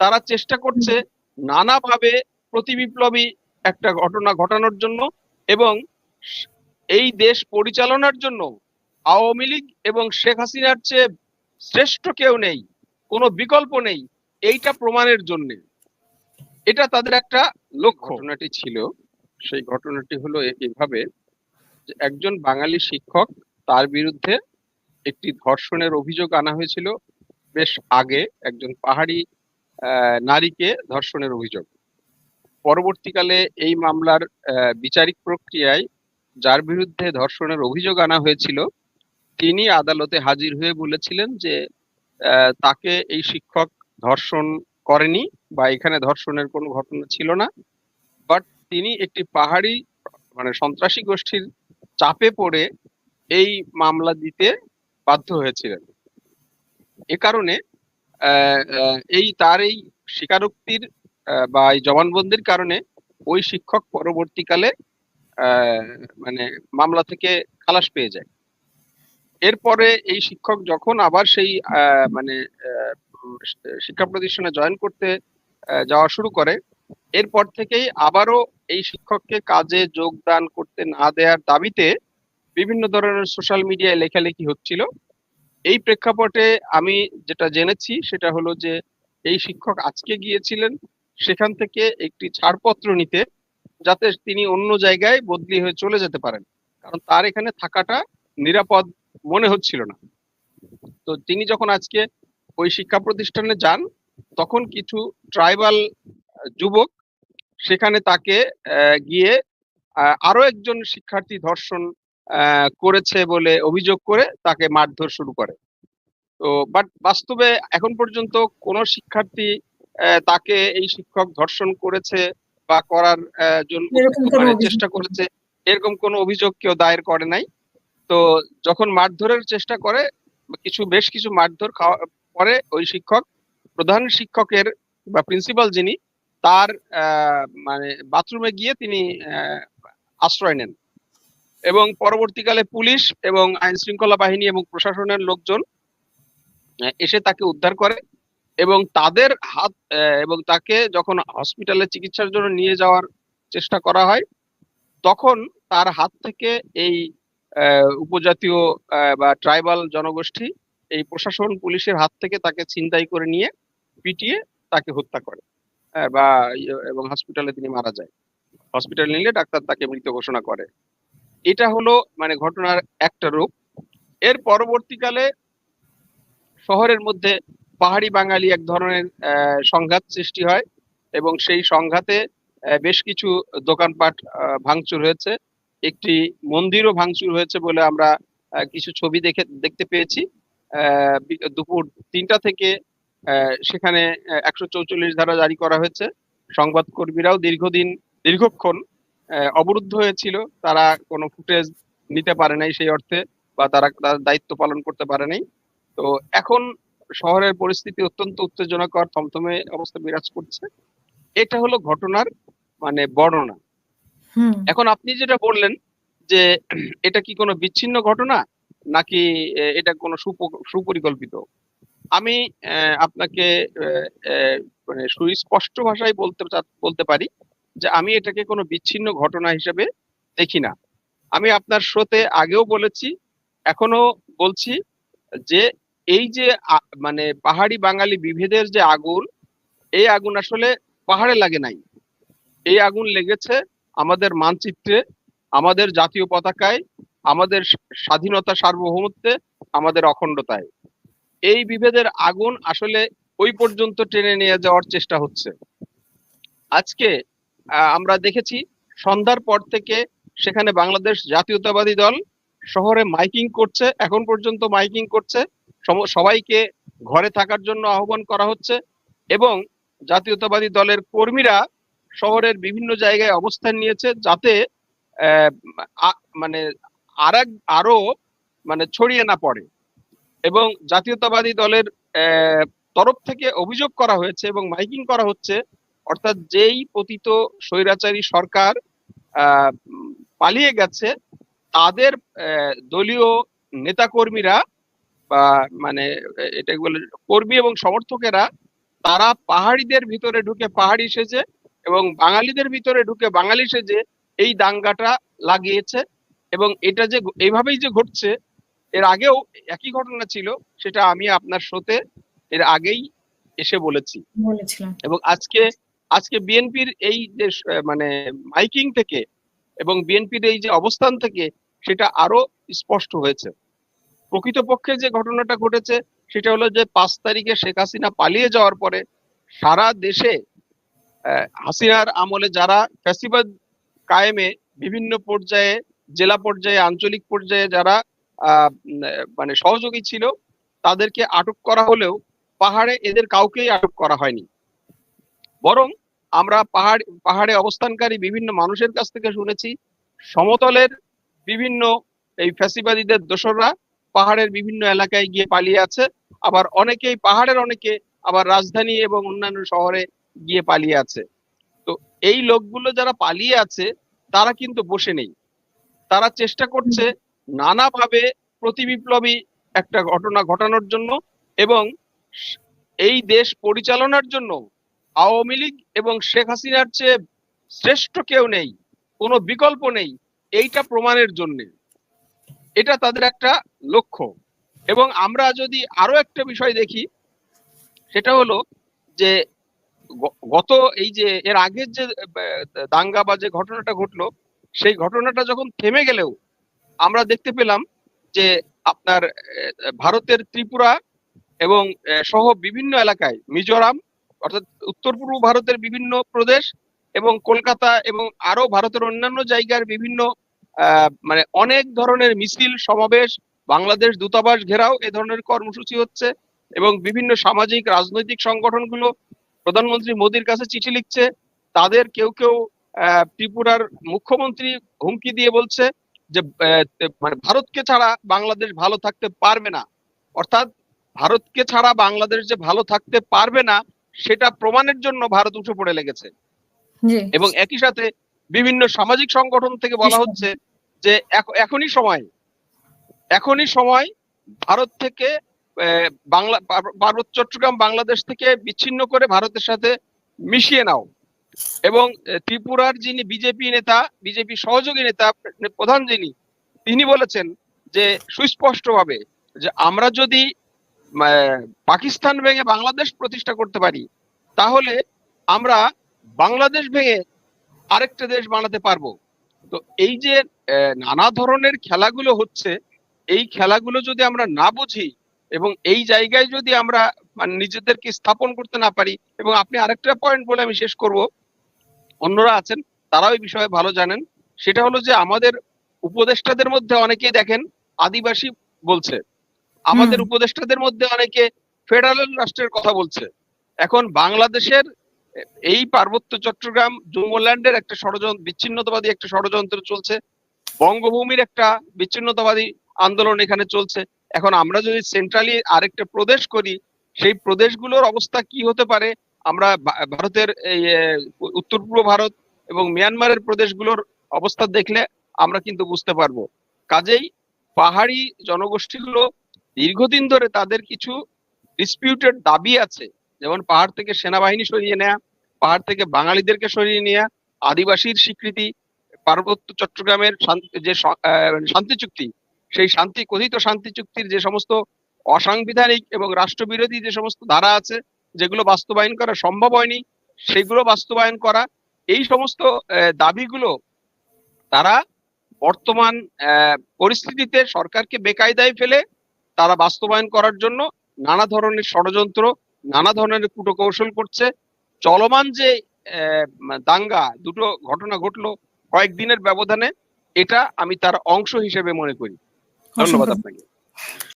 তারা চেষ্টা করছে নানাভাবে প্রতি বিপ্লবী একটা ঘটনা ঘটানোর জন্য এবং এই দেশ পরিচালনার জন্য আওয়ামী লীগ এবং শেখ হাসিনার চেয়ে শ্রেষ্ঠ কেউ নেই, কোনো বিকল্প নেই এইটা প্রমাণের জন্য। এটা তাদের একটা লক্ষ্য। ঘটনাটি ছিল, সেই ঘটনাটি হলো এভাবে যে একজন বাঙালি শিক্ষক তার বিরুদ্ধে একটি ধর্ষণের অভিযোগ আনা হয়েছিল বেশ আগে, একজন পাহাড়ি নারীকে ধর্ষণের অভিযোগ। পরবর্তীকালে এই মামলার বিচারিক প্রক্রিয়ায় যার বিরুদ্ধে ধর্ষণের অভিযোগ আনা হয়েছিল, তিনি আদালতে হাজির হয়ে বলেছিলেন যে তাকে এই শিক্ষক ধর্ষণ করেনি বা এখানে ধর্ষণের কোনো ঘটনা ছিল না। বাট তিনি একটি পাহাড়ি মানে সন্ত্রাসী গোষ্ঠীর চাপে পড়ে এই মামলা দিতে বাধ্য হয়েছিলেন। এ কারণে এই তার এই স্বীকারোক্তির বা এই জবানবন্দির কারণে ওই শিক্ষক পরবর্তীকালে মানে মামলা থেকে খালাস পেয়ে যায়। এরপরে এই শিক্ষক যখন আবার সেই মানে শিক্ষা প্রতিষ্ঠানে জয়েন করতে যাওয়া শুরু করে, এরপর থেকেই আবারও এই শিক্ষককে কাজে যোগদান করতে না দেওয়ার দাবিতে বিভিন্ন ধরনের সোশ্যাল মিডিয়ায় লেখালেখি হচ্ছিল। এই প্রেক্ষাপটে আমি যেটা জেনেছি সেটা হলো যে এই শিক্ষক আজকে গিয়েছিলেন সেখান থেকে একটি ছাড়পত্র নিতে যাতে তিনি অন্য জায়গায় বদলি হয়ে চলে যেতে পারেন। কারণ তার এখানে থাকাটা নিরাপদ মনে হচ্ছিল না। তো তিনি যখন আজকে ওই শিক্ষা প্রতিষ্ঠানে যান, তখন কিছু ট্রাইবাল যুবক সেখানে তাকে গিয়ে আরও একজন শিক্ষার্থী ধর্ষণ করেছে বলে অভিযোগ করে তাকে মারধর শুরু করে। তো বাট বাস্তবে এখন পর্যন্ত কোনো শিক্ষার্থী তাকে এই শিক্ষক ধর্ষণ করেছে বা করার জন্য চেষ্টা করেছে এরকম কোনো অভিযোগ কেউ দায়ের করে নাই। তো যখন মারধরের চেষ্টা করে কিছু বেশ কিছু মারধর খাওয়া পরে ওই শিক্ষক প্রধান শিক্ষকের বা প্রিন্সিপাল যিনি তার আহ, মানে বাথরুমে গিয়ে তিনি আহ, আশ্রয় নেন। এবং পরবর্তীকালে পুলিশ এবং আইন শৃঙ্খলা বাহিনী এবং প্রশাসনের লোকজন এসে তাকে উদ্ধার করে এবং তাদের হাত এবং তাকে যখন হসপিটালে চিকিৎসার জন্য নিয়ে যাওয়ার চেষ্টা করা হয়, তখন তার হাত থেকে এই উপজাতীয় বা ট্রাইবাল জনগোষ্ঠী এই প্রশাসন পুলিশের হাত থেকে তাকে ছিনতাই করে নিয়ে পিটিয়ে তাকে হত্যা করে বা ইয়ে- এবং হসপিটালে তিনি মারা যায়। হসপিটালে নিলে ডাক্তার তাকে মৃত ঘোষণা করে। এটা হলো মানে ঘটনার একটা রূপ। এর পরবর্তীকালে শহরের মধ্যে পাহাড়ি বাঙালি এক ধরনের সংঘাত সৃষ্টি হয় এবং সেই সংঘাতে বেশ কিছু দোকানপাট ভাঙচুর হয়েছে। একটি মন্দিরও ভাঙচুর হয়েছে বলে আমরা কিছু ছবি দেখে, দেখতে পেয়েছি। দুপুর তিনটা থেকে সেখানে একশো চৌচল্লিশ ধারা জারি করা হয়েছে। সংবাদকর্মীরাও দীর্ঘদিন, দীর্ঘক্ষণ অবরুদ্ধ হয়েছিল। তারা কোনো ফুটেজ নিতে পারে নাই সেই অর্থে বা তারা তার দায়িত্ব পালন করতে পারে নাই। তো এখন শহরের পরিস্থিতি অত্যন্ত উত্তেজনাকর থমথমে অবস্থা বিরাজ করছে। এটা হলো ঘটনার মানে বর্ণনা। এখন আপনি যেটা বললেন যে এটা কি কোনো বিচ্ছিন্ন ঘটনা নাকি এটা কোনো সুপ- সুপরিকল্পিত? আমি আহ, আপনাকে মানে সুস্পষ্ট ভাষায় বলতে বলতে পারি। যে আমি এটাকে কোনো বিচ্ছিন্ন ঘটনা হিসেবে দেখি না। আমি আপনার শোতে আগেও বলেছি এখনও বলছি যে এই যে মানে পাহাড়ি বাঙালি বিভেদের যে আগুন, এই আগুন আসলে পাহাড়ে লাগে নাই। এই আগুন লেগেছে আমাদের মানচিত্রে, আমাদের জাতীয় পতাকায়, আমাদের স্বা- স্বাধীনতা সার্বভৌমত্বে, আমাদের অখণ্ডতায়। এই বিভেদের আগুন আসলে ওই পর্যন্ত টেনে নিয়ে যাওয়ার চেষ্টা হচ্ছে। আজকে আমরা দেখেছি সন্ধ্যার পর থেকে সেখানে বাংলাদেশ জাতীয়তাবাদী দল শহরে মাইকিং করছে, এখন পর্যন্ত মাইকিং করছে। সবাইকে ঘরে থাকার জন্য আহ্বান করা হচ্ছে এবং জাতীয়তাবাদী দলের কর্মীরা শহরের বিভিন্ন জায়গায় অবস্থান নিয়েছে যাতে মানে আর আরও মানে ছড়িয়ে না পড়ে এবং জাতীয়তাবাদী দলের তরফ থেকে অভিযোগ করা হয়েছে এবং মাইকিং করা হচ্ছে অর্থাৎ যেই পতিত স্বৈরাচারী সরকার পালিয়ে গেছে তাদের দলীয় নেতাকর্মীরা বা মানে এটা বলে কর্মী এবং সমর্থকেরা তারা পাহাড়িদের ভিতরে ঢুকে পাহাড়ি সেজে এবং বাঙালিদের ভিতরে ঢুকে বাঙালি সেজে এই দাঙ্গাটা লাগিয়েছে এবং এটা যে এইভাবেই যে ঘটছে এর আগেও একই ঘটনা ছিল সেটা আমি আপনার শোতে এর আগেই এসে বলেছি। এবং আজকে আজকে বিএনপির এই যে মানে মাইকিং থেকে এবং বিএনপির এই যে অবস্থান থেকে সেটা আরও স্পষ্ট হয়েছে। প্রকৃতপক্ষে যে ঘটনাটা ঘটেছে সেটা হলো যে পাঁচ তারিখে শেখ হাসিনা পালিয়ে যাওয়ার পরে সারা দেশে হাসিনার আমলে যারা ফ্যাসিবাদ কায়েমে বিভিন্ন পর্যায়ে, জেলা পর্যায়ে, আঞ্চলিক পর্যায়ে যারা মানে সহযোগী ছিল, তাদেরকে আটক করা হলেও পাহাড়ে এদের কাউকেই আটক করা হয়নি। বরং আমরা পাহাড়, পাহাড়ে অবস্থানকারী বিভিন্ন মানুষের কাছ থেকে শুনেছি, সমতলের বিভিন্ন এই ফ্যাসিবাদীদের দোসররা পাহাড়ের বিভিন্ন এলাকায় গিয়ে পালিয়ে আছে, আবার অনেকেই পাহাড়ের অনেকে আবার রাজধানী এবং অন্যান্য শহরে গিয়ে পালিয়ে আছে। তো এই লোকগুলো যারা পালিয়ে আছে, তারা কিন্তু বসে নেই। তারা চেষ্টা করছে নানাভাবে প্রতি বিপ্লবী একটা ঘটনা ঘটানোর জন্য এবং এই দেশ পরিচালনার জন্য আওয়ামী লীগ এবং শেখ হাসিনার চেয়ে শ্রেষ্ঠ কেউ নেই, কোনো বিকল্প নেই এইটা প্রমাণের জন্য। এটা তাদের একটা লক্ষ্য। এবং আমরা যদি আরও একটা বিষয় দেখি, সেটা হলো যে গত এই যে এর আগের যে দাঙ্গা বা যে ঘটনাটা ঘটলো, সেই ঘটনাটা যখন থেমে গেলেও আমরা দেখতে পেলাম যে আপনার ভারতের ত্রিপুরা এবং সহ বিভিন্ন এলাকায় মিজোরাম অর্থাৎ উত্তর পূর্ব ভারতের বিভিন্ন প্রদেশ এবং কলকাতা এবং আরও ভারতের অন্যান্য জায়গার বিভিন্ন মানে অনেক ধরনের মিছিল, সমাবেশ, বাংলাদেশ দূতাবাস ঘেরাও এ ধরনের কর্মসূচি হচ্ছে এবং বিভিন্ন সামাজিক, রাজনৈতিক সংগঠনগুলো প্রধানমন্ত্রী মোদীর কাছে চিঠি লিখছে। তাদের কেউ কেউ ত্রিপুরার মুখ্যমন্ত্রী হুমকি দিয়ে বলছে যে মানে ভারতকে ছাড়া বাংলাদেশ ভালো থাকতে পারবে না। অর্থাৎ ভারতকে ছাড়া বাংলাদেশ যে ভালো থাকতে পারবে না সেটা প্রমাণের জন্য ভারত উঠে পড়ে লেগেছে। এবং একই সাথে বিভিন্ন সামাজিক সংগঠন থেকে বলা হচ্ছে যে এখনই সময় এখনই সময় ভারত থেকে বাংলা পার্বত্য চট্টগ্রাম বাংলাদেশ থেকে বিচ্ছিন্ন করে ভারতের সাথে মিশিয়ে নাও। এবং ত্রিপুরার যিনি বিজেপি নেতা বিজেপি সহযোগী নেতা প্রধান যিনি তিনি বলেছেন যে সুস্পষ্টভাবে যে আমরা যদি পাকিস্তান ভেঙে বাংলাদেশ প্রতিষ্ঠা করতে পারি, তাহলে আমরা বাংলাদেশ ভেঙে আরেকটা দেশ বানাতে পারব। তো এই যে নানা ধরনের খেলাগুলো হচ্ছে, এই খেলাগুলো যদি আমরা না বুঝি এবং এই জায়গায় যদি আমরা মানে নিজেদেরকে স্থাপন করতে না পারি এবং আপনি আরেকটা পয়েন্ট বলে আমি শেষ করব, অন্যরা আছেন, তারাও এই বিষয়ে ভালো জানেন, সেটা হলো যে আমাদের উপদেষ্টাদের মধ্যে অনেকেই দেখেন, আদিবাসী বলছে। আমাদের। উপদেষ্টাদের মধ্যে অনেকে ফেডারেল রাষ্ট্রের কথা বলছে। এখন বাংলাদেশের এই পার্বত্য চট্টগ্রাম জুমল্যান্ডের একটা ষড়যন্ত্র বিচ্ছিন্নতাবাদী একটা ষড়যন্ত্র চলছে। বঙ্গভূমির একটা বিচ্ছিন্নতাবাদী আন্দোলন এখানে চলছে। এখন আমরা যদি সেন্ট্রালি আরেকটা প্রদেশ করি সেই প্রদেশগুলোর অবস্থা কি হতে পারে? আমরা ভারতের এই উত্তর পূর্ব ভারত এবং মিয়ানমারের প্রদেশগুলোর অবস্থা দেখলে আমরা কিন্তু বুঝতে পারব। কাজেই পাহাড়ি জনগোষ্ঠীগুলো দীর্ঘদিন ধরে তাদের কিছু ডিসপিউটেড দাবি আছে। যেমন পাহাড় থেকে সেনাবাহিনী সরিয়ে নেয়া, পাহাড় থেকে বাঙালিদেরকে সরিয়ে নেয়া, আদিবাসীর স্বীকৃতি, পার্বত্য চট্টগ্রামের যে শান্তি চুক্তি, সেই শান্তি, কথিত শান্তি চুক্তির যে সমস্ত অসাংবিধানিক এবং রাষ্ট্রবিরোধী যে সমস্ত ধারা আছে, যেগুলো বাস্তবায়ন করা সম্ভব হয়নি, সেগুলো বাস্তবায়ন করা, এই সমস্ত দাবিগুলো তারা বর্তমান পরিস্থিতিতে সরকারকে বেকায়দায় ফেলে তারা বাস্তবায়ন করার জন্য নানা ধরনের ষড়যন্ত্র নানা ধরনের কূটকৌশল করছে। চলমান যে দাঙ্গা দুটো ঘটনা ঘটলো কয়েকদিনের ব্যবধানে এটা আমি তার অংশ হিসেবে মনে করি। ধন্যবাদ আপনাকে।